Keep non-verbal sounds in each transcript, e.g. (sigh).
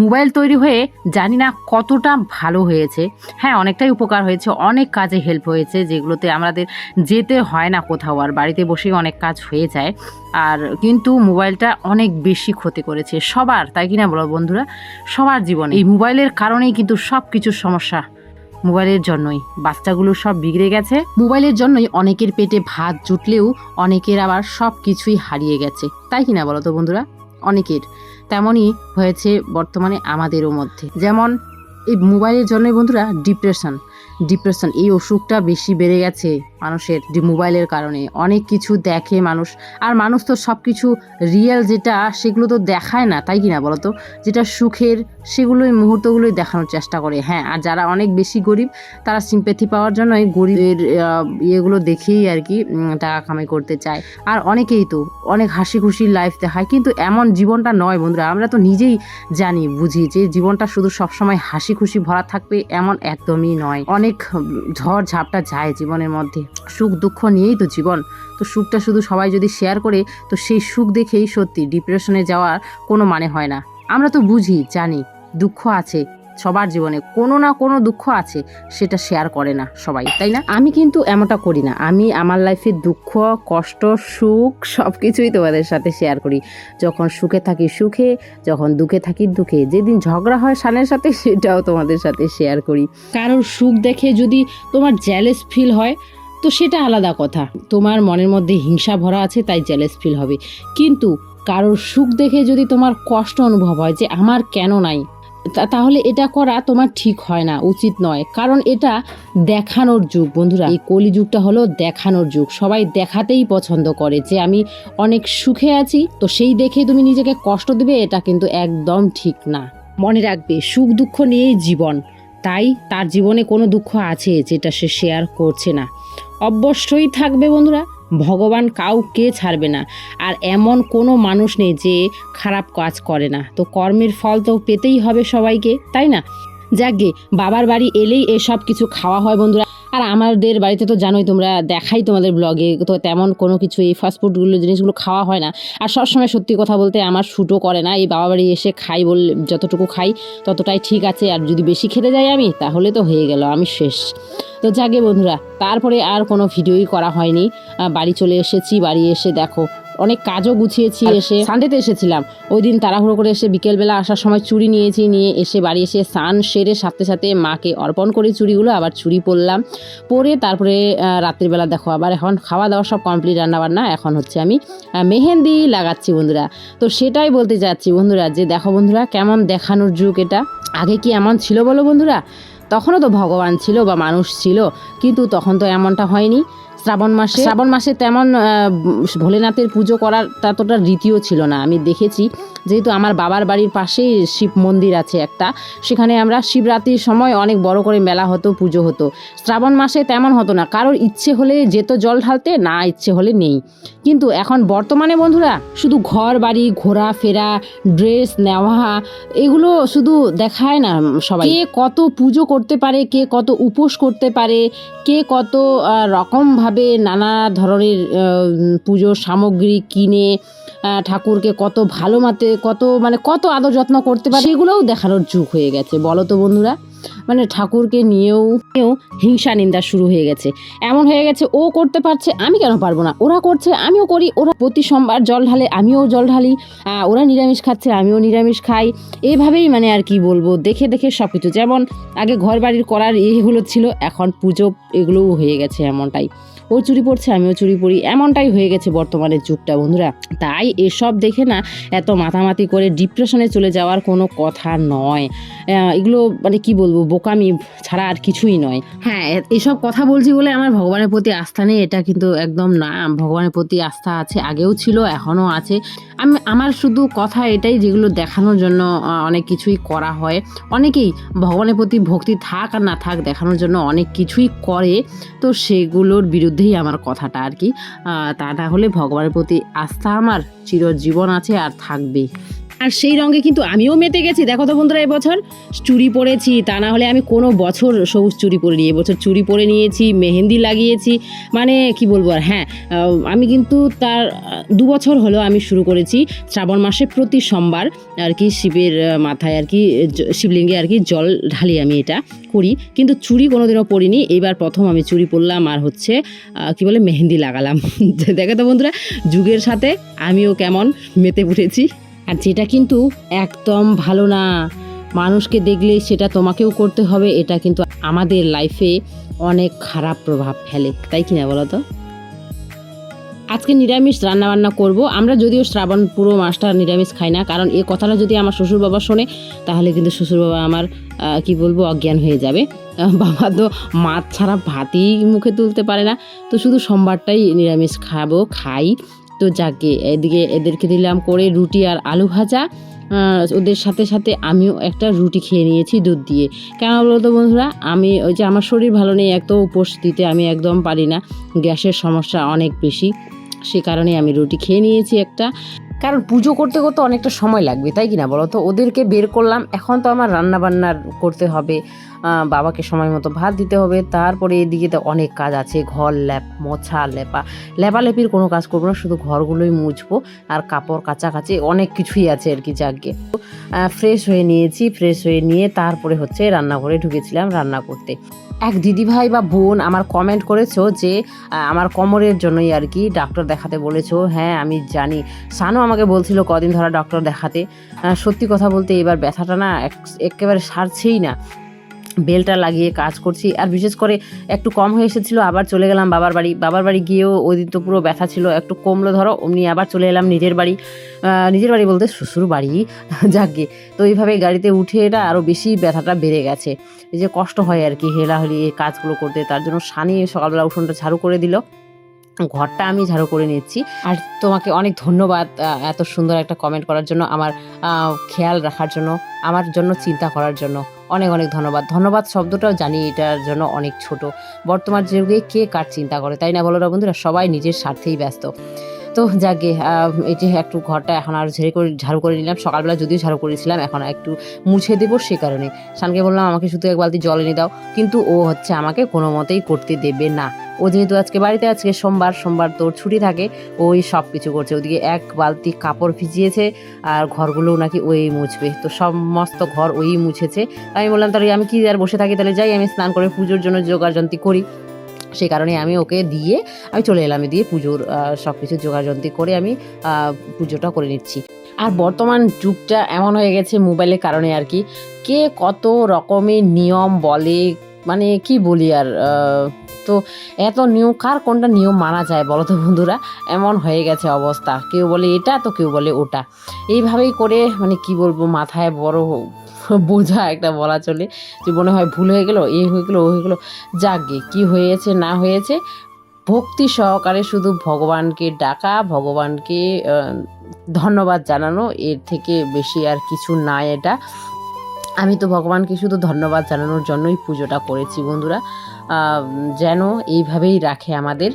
Mobile তৈরি হয়ে জানি না কতটা ভালো হয়েছে। হ্যাঁ অনেকটাই উপকার হয়েছে, অনেক কাজে হেল্প হয়েছে, যেগুলোতে আমাদের যেতে হয় না কোথাও আর বাড়িতে বসেই অনেক কাজ হয়ে যায়। আর কিন্তু মোবাইলটা অনেক বেশি ক্ষতি করেছে, সবার, তাই কি না বলো বন্ধুরা? সবার জীবনে। এই মোবাইলের কারণেই কিন্তু সব কিছুর সমস্যা মোবাইলের জন্যই। বাচ্চাগুলো সব বিগড়ে গেছে, মোবাইলের জন্যই অনেকের পেটে ভাত জুটলেও অনেকের আবার সব কিছুই হারিয়ে গেছে। তাই কিনা বলো তো বন্ধুরা? অনেকের। তেমনই হয়েছে বর্তমানে আমাদেরও মধ্যে। যেমন এই মোবাইলের জন্য বন্ধুরা ডিপ্রেশন ডিপ্রেশন এই অসুখটা বেশি বেড়ে গেছে। মানুষের যে মোবাইলের কারণে। অনেক কিছু দেখে মানুষ, আর মানুষ তো সব কিছু রিয়েল যেটা, সেগুলো তো দেখায় না, তাই কিনা বলো তো যেটা সুখের, সেগুলোই, মুহূর্তগুলোই দেখানোর চেষ্টা করে হ্যাঁ। আর যারা অনেক বেশি গরিব, তারা সিম্পেথি পাওয়ার জন্যই গরিবের ইয়েগুলো দেখেই আর কি টাকা কামাই করতে চায়। আর অনেকেই তো অনেক হাসি খুশি লাইফ দেখায়, কিন্তু এমন জীবনটা নয় বন্ধুরা, আমরা তো নিজেই জানি, বুঝি যে জীবনটা শুধু সবসময় হাসি খুশি ভরা থাকবে, এমন একদমই নয়। অনেক ঝড় ঝাপটা যায় জীবনের মধ্যে। সুখ দুঃখ নিয়েই তো জীবন। তো সুখটা শুধু সবাই যদি শেয়ার করে, তো সেই সুখ দেখেই সত্যি ডিপ্রেশনে যাওয়ার কোনো মানে হয় না। আমরা তো বুঝি, জানি, দুঃখ আছে সবার জীবনে, কোনো না কোনো দুঃখ আছে, সেটা শেয়ার করে না সবাই, তাই না? আমি কিন্তু এমনটা করি না। আমি আমার লাইফের দুঃখ, কষ্ট, সুখ সব কিছুই তোমাদের সাথে শেয়ার করি। যখন সুখে থাকি সুখে, যখন দুঃখে থাকি দুঃখে। যেদিন ঝগড়া হয় সানের সাথে, সেটাও তোমাদের সাথে শেয়ার করি। কারোর সুখ দেখে যদি তোমার জ্যালেস ফিল হয় তো সেটা আলাদা কথা। তোমার মনের মধ্যে হিংসা ভরা আছে, তাই জ্যালেস ফিল হবে। কিন্তু কারোর সুখ দেখে যদি তোমার কষ্ট অনুভব হয় যে আমার কেন নাই তাহলে এটা করা তোমার ঠিক হয় না, উচিত নয়। কারণ এটা দেখানোর যুগ, বন্ধুরা। এই কলি যুগটা হলো দেখানোর যুগ। সবাই দেখাতেই পছন্দ করে যে আমি অনেক সুখে আছি, তো সেই দেখে তুমি নিজেকে কষ্ট দেবে, এটা কিন্তু একদম ঠিক না। মনে রাখবে, সুখ দুঃখ নিয়েই জীবন। তাই তার জীবনে কোনো দুঃখ আছে যেটা সে শেয়ার করছে না। অবশ্যই থাকবে বন্ধুরা। ভগবান কাউকে ছাড়বে না। আর এমন কোনো মানুষ নেই যে খারাপ কাজ করে না। তো কর্মের ফল তো পেতেই হবে সবাইকে, তাই না? যাকগে বাবার বাড়ি এলেই এসব কিছু খাওয়া হয় বন্ধুরা। আর আমাদের বাড়িতে তো জানোই তোমরা দেখাই তোমাদের ব্লগে তো তেমন কোনো কিছু এই ফাস্টফুডগুলো জিনিসগুলো খাওয়া হয় না। আর সবসময় সত্যি কথা বলতে আমার শ্যুটও করে না, এই বাবা বাড়ি এসে খাই বল, যতটুকু খাই ততটাই ঠিক আছে, আর যদি বেশি খেতে যাই আমি, তাহলে তো হয়ে গেল, আমি শেষ। তো যাকে বন্ধুরা, তারপরে আর কোনো ভিডিওই করা হয়নি। বাড়ি চলে এসেছি, বাড়ি এসে দেখো অনেক কাজও গুছিয়েছি এসে। সানডেতে এসেছিলাম। ওই দিন তাড়াহুড়ো করে এসে বিকেলবেলা আসার সময় চুড়ি নিয়েছি নিয়ে এসে বাড়ি এসে স্নান সেরে সাথে সাথে মাকে অর্পণ করে চুড়িগুলো আবার চুরি পরলাম। পরে তারপরে রাত্রিবেলা দেখো আবার এখন খাওয়া দাওয়া সব কমপ্লিট রান্নাবান্না এখন হচ্ছে আমি মেহেন্দি লাগাচ্ছি বন্ধুরা। তো সেটাই বলতে যাচ্ছি বন্ধুরা যে দেখো বন্ধুরা কেমন দেখানোর যুগ এটা। আগে কি এমন ছিল বলো বন্ধুরা? তখনও তো ভগবান ছিল বা মানুষ ছিল কিন্তু তখন তো এমনটা হয়নি। শ্রাবণ মাসে। শ্রাবণ মাসে তেমন ভোলেনাথের পুজো করার ততটা রীতিও ছিল না। আমি দেখেছি যেহেতু আমার বাবার বাড়ির পাশেই শিব মন্দির আছে একটা সেখানে আমরা শিবরাত্রির সময় অনেক বড় করে মেলা হতো পুজো হতো। শ্রাবণ মাসে তেমন হতো না। কারোর ইচ্ছে হলে যেত জল ঢালতে না ইচ্ছে হলে নেই। কিন্তু এখন বর্তমানে বন্ধুরা শুধু ঘর বাড়ি ঘোরাফেরা ড্রেস নেওয়া এগুলো শুধু দেখায় না সবাই। কে কত পুজো করতে পারে কে কত উপোস করতে পারে কে কত আহ, রকমভাবে নানা ধরনের পুজো পুজোর সামগ্রী কিনে ঠাকুরকে কত ভালো মাতে, কত মানে কত আদর যত্ন করতে পারে, সেগুলোও দেখানোর যুগ হয়ে গেছে। বলো তো বন্ধুরা। মানে ঠাকুরকে নিয়েও নিয়েও হিংসা নিন্দা শুরু হয়ে গেছে। এমন হয়ে গেছে, ও করতে পারছে, আমি কেন পারব না? ওরা করছে, আমিও করি, ওরা প্রতি সোমবার জল ঢালে, আমিও জল ঢালি ওরা নিরামিষ খাচ্ছে, আমিও নিরামিষ খাই। এইভাবেই মানে আর কি বলব, দেখে দেখে সব কিছু যেমন আগে ঘর বাড়ির করার এগুলো ছিল, এখন পুজো এগুলোও হয়ে গেছে এমনটাই। ও চুরি পড়ছে, আমিও চুরি পড়ি, এমনটাই হয়ে গেছে বর্তমানের যুগটা, বন্ধুরা। তাই এসব দেখে না এত মাতামাতি করে ডিপ্রেশনে চলে যাওয়ার কোনো কথা নয়। এগুলো মানে কি বলব, বোকামি ছাড়া আর কিছুই নয়। হ্যাঁ এসব কথা বলছি বলে আমার ভগবানের প্রতি আস্থা নেই, এটা কিন্তু একদম না। ভগবানের প্রতি আস্থা আছে, আগেও ছিল, এখনও আছে। আমি, আমার শুধু কথা এটাই যেগুলো দেখানোর জন্য অনেক কিছুই করা হয়। অনেকেই ভগবানের প্রতি ভক্তি থাক আর না থাক দেখানোর জন্য অনেক কিছুই করে, তো সেগুলোর বিরুদ্ধেই আমার কথাটা আর কি। তা না হলে ভগবানের প্রতি আস্থা আমার চিরজীবন আছে আর থাকবে আর সেই রঙে কিন্তু আমিও মেতে গেছি। দেখো তো বন্ধুরা, এবছর চুড়ি পরেছি। তা না হলে আমি কোনো বছর সবুজ চুরি পরে নিই এবছর চুড়ি পরে নিয়েছি, মেহেন্দি লাগিয়েছি। মানে কি বলব আর হ্যাঁ আমি কিন্তু তার দু বছর হলো আমি শুরু করেছি শ্রাবণ মাসে প্রতি সোমবার। আর কি শিবের মাথায় আর কি শিবলিঙ্গে আর কি জল ঢালি আমি এটা করি। কিন্তু চুড়ি কোনোদিনও পরিনি। এইবার প্রথম আমি চুড়ি পরলাম আর হচ্ছে কি বলে, মেহেন্দি লাগালাম। (laughs) দেখো তো বন্ধুরা, যুগের সাথে আমিও কেমন মেতে উঠেছি। আর যেটা কিন্তু একদম ভালো না। মানুষকে দেখলে সেটা তোমাকেও করতে হবে, এটা কিন্তু আমাদের লাইফে অনেক খারাপ প্রভাব ফেলে, তাই কিনা বলো তো? আজকে নিরামিষ রান্নাবান্না করব। আমরা যদিও শ্রাবণ পুরো মাসটা নিরামিষ খাই না, কারণ এ কথাটা যদি আমার শ্বশুর বাবা শোনে, তাহলে কিন্তু শ্বশুর বাবা আমার কি বলব, অজ্ঞান হয়ে যাবে। বাবা তো মাছ ছাড়া ভাতই মুখে তুলতে পারে না। তো শুধু সোমবারটাই নিরামিষ খাব, খাই। তো যাকে এদিকে এদেরকে দিলাম করে রুটি আর আলু ভাজা। ওদের সাথে সাথে আমিও একটা রুটি খেয়ে নিয়েছি দুধ দিয়ে। কেন বলতো বন্ধুরা? আমি ওই যে আমার শরীর ভালো নেই, এত উপোস দিতে আমি একদম পারি না। গ্যাসের সমস্যা অনেক বেশি। সে কারণে আমি রুটি খেয়ে নিয়েছি একটা। কারণ পুজো করতে করতে অনেকটা সময় লাগবে, তাই কি না বলো? তো ওদেরকে বের করলাম, এখন তো আমার রান্না বান্নার করতে হবে বাবাকে সময় মতো ভাত দিতে হবে, তারপরে এদিকে তো অনেক কাজ আছে, ঘর, ল্যাপ, মোছা, লেপা, লেপালেপির কোনো কাজ করব না, শুধু ঘরগুলোই মুছবো, আর কাপড়, কাচাকাচি, অনেক কিছুই আছে আর কি যাকে। ফ্রেশ হয়ে নিয়েছি ফ্রেশ হয়ে নিয়ে তারপরে হচ্ছে রান্নাঘরে ঢুকেছিলাম রান্না করতে। এক দিদিভাই বা বোন আমার কমেন্ট করেছ যে আমার কোমরের জন্যই আর কি ডাক্তার দেখাতে বলেছ। হ্যাঁ আমি জানি। সানও আমাকে বলছিল কদিন ধরা ডক্টর দেখাতে। সত্যি কথা বলতে এবার ব্যথাটা না এক- একেবারে সারছেই না। বেলটা লাগিয়ে কাজ করছি। আর বিশেষ করে একটু কম হয়ে এসেছিল, আবার চলে গেলাম বাবার বাড়ি। বাবার বাড়ি গিয়েও ওই দিন তো পুরো ব্যথা ছিল, একটু কমলো ধরো, অমনি আবার চলে এলাম নিজের বাড়ি। নিজের বাড়ি বলতে শ্বশুর বাড়ি, (laughs) যাকে। তো এইভাবে গাড়িতে উঠে এটা আরও বেশি ব্যথাটা বেড়ে গেছে। এই যে কষ্ট হয় আর কি, হেলাহেলি এই কাজগুলো করতে। তার জন্য সানি সকালবেলা উঠোনটা ঝাড়ু করে দিল। ঘরটা আমি ঝাড়ু করে নিচ্ছি। আর তোমাকে অনেক ধন্যবাদ এত সুন্দর একটা কমেন্ট করার জন্য, আমার খেয়াল রাখার জন্য, আমার জন্য, চিন্তা করার জন্য। অনেক অনেক ধন্যবাদ। ধন্যবাদ শব্দটাও জানি এটার জন্য অনেক ছোট। বর্তমান যুগে কে কার চিন্তা করে, তাই না বলো বন্ধুরা? সবাই নিজের স্বার্থেই ব্যস্ত। তো যাকে এই যে একটু ঘরটা এখন আর ঝেড়ে করে, ঝাড়ু করে নিলাম। সকালবেলা যদিও ঝাড়ু করেছিলাম, এখন একটু মুছে দেবো সে কারণে। শানকে বললাম, আমাকে শুধু এক বালতি জল এনে দাও। কিন্তু ও হচ্ছে আমাকে কোনো মতেই করতে দেবে না। ও যেহেতু আজকে বাড়িতে, আজকে সোমবার সোমবার তোর ছুটি থাকে ওই সব কিছু করছে। ওদিকে এক বালতি কাপড় ভিজিয়েছে আর ঘরগুলোও নাকি ওই মুছবে। তো সমস্ত ঘর ওই মুছেছে। আমি বললাম, তাহলে আমি কি আর বসে থাকি? তাহলে যাই, আমি স্নান করে পুজোর জন্য যোগাযন্ত্রী করি। সেই কারণে আমি ওকে দিয়ে আমি চলে এলাম, দিয়ে পুজোর সব কিছু যোগাযন্ত্রী করে আমি পুজোটা করে নিচ্ছি। আর বর্তমান যুগটা এমন হয়ে গেছে মোবাইলের কারণে আর কি। কে কত রকমের নিয়ম বলে মানে কি বলি আর তো এত নিয়ম, কার কোনটা নিয়ম মানা যায় বলো তো বন্ধুরা? এমন হয়ে গেছে অবস্থা। কেউ বলে এটা, তো কেউ বলে ওটা। এইভাবেই করে মানে কি বলব, মাথায় বড় বোঝা একটা বলা চলে। যে মনে হয় ভুল হয়ে গেল এই হয়ে গেলো, ও হয়ে গেলো। যাগে কি হয়েছে, না হয়েছে, ভক্তি সহকারে শুধু ভগবানকে ডাকা, ভগবানকে ধন্যবাদ জানানো, এর থেকে বেশি আর কিছু না এটা। আমি তো ভগবানকে শুধু ধন্যবাদ জানানোর জন্যই পুজোটা করেছি, বন্ধুরা। যেন এইভাবেই রাখে আমাদের।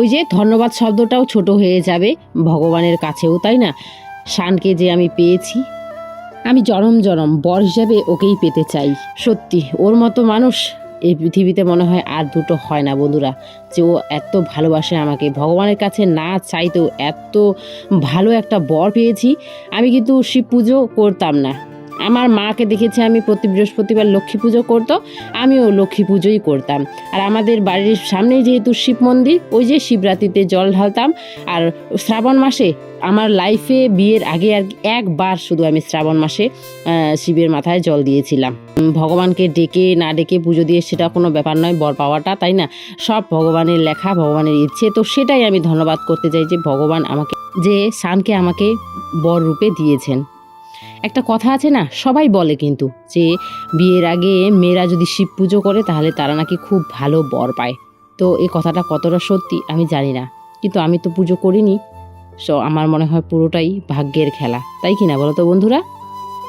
ওই যে ধন্যবাদ শব্দটাও ছোট হয়ে যাবে ভগবানের কাছেও, তাই না? শানকে যে আমি পেয়েছি, আমি জনম জনম, বর হিসাবে ওকেই পেতে চাই। সত্যি, ওর মতো মানুষ এই পৃথিবীতে মনে হয় আর দুটো হয় না, বন্ধুরা। যে ও এত ভালোবাসে আমাকে, ভগবানের কাছে না চাইতেও এত ভালো একটা বর পেয়েছি। আমি কিন্তু শিব পুজো করতাম না। আমার মাকে দেখেছি আমি প্রতি বৃহস্পতিবার লক্ষ্মী পুজো করতো, আমিও লক্ষ্মী পুজোই করতাম। আর আমাদের বাড়ির সামনেই যেহেতু শিব মন্দির, ওই যে শিবরাত্রিতে জল ঢালতাম। আর শ্রাবণ মাসে আমার লাইফে বিয়ের আগে আর একবার শুধু আমি শ্রাবণ মাসে শিবের মাথায় জল দিয়েছিলাম। ভগবানকে ডেকে না ডেকে পুজো দিয়ে সেটা কোনো ব্যাপার নয়, বর পাওয়াটা, তাই না? সব ভগবানের লেখা, ভগবানের ইচ্ছে, তো সেটাই আমি ধন্যবাদ করতে চাই যে ভগবান আমাকে, যে শানকে আমাকে বর রূপে দিয়েছেন। একটা কথা আছে না, সবাই বলে কিন্তু যে বিয়ের আগে মেয়েরা যদি শিব পুজো করে তাহলে তারা নাকি খুব ভালো বর পায়। তো এই কথাটা কতটা সত্যি আমি জানি না, কিন্তু আমি তো পুজো করিনি। সো আমার মনে হয় পুরোটাই ভাগ্যের খেলা, তাই কি না বলো তো বন্ধুরা?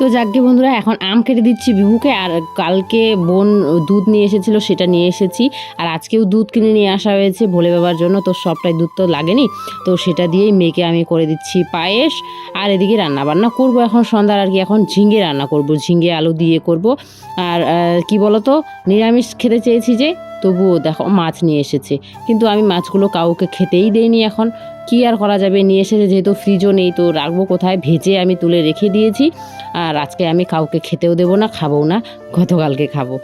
তো যাকে বন্ধুরা, এখন আম কেটে দিচ্ছি বিভুকে আর কালকে বোন দুধ নিয়ে এসেছিল, সেটা নিয়ে এসেছি। আর আজকেও দুধ কিনে নিয়ে আসা হয়েছে ভোলে বাবার জন্য, তো সবটাই দুধ তো লাগেনি। তো সেটা দিয়েই মেয়েকে আমি করে দিচ্ছি পায়েস। আর এদিকে রান্না বান্না করব এখন সন্ধ্যার, আর কি এখন ঝিঙে রান্না করব, ঝিঙে আলু দিয়ে করব। আর কি বলতো, নিরামিষ খেতে চেয়েছি যে, তবুও দেখো মাছ নিয়ে এসেছে। কিন্তু আমি মাছগুলো কাউকে খেতেই দেইনি এখন। কি আর করা যাবে? নিয়ে এসে যেহেতু ফ্রিজও নেই, তো রাখব কোথায়? ভেজে আমি তুলে রেখে দিয়েছি। আর আজকে আমি কাউকে খেতেও দেবো না খাব না, গতকালকে খাব।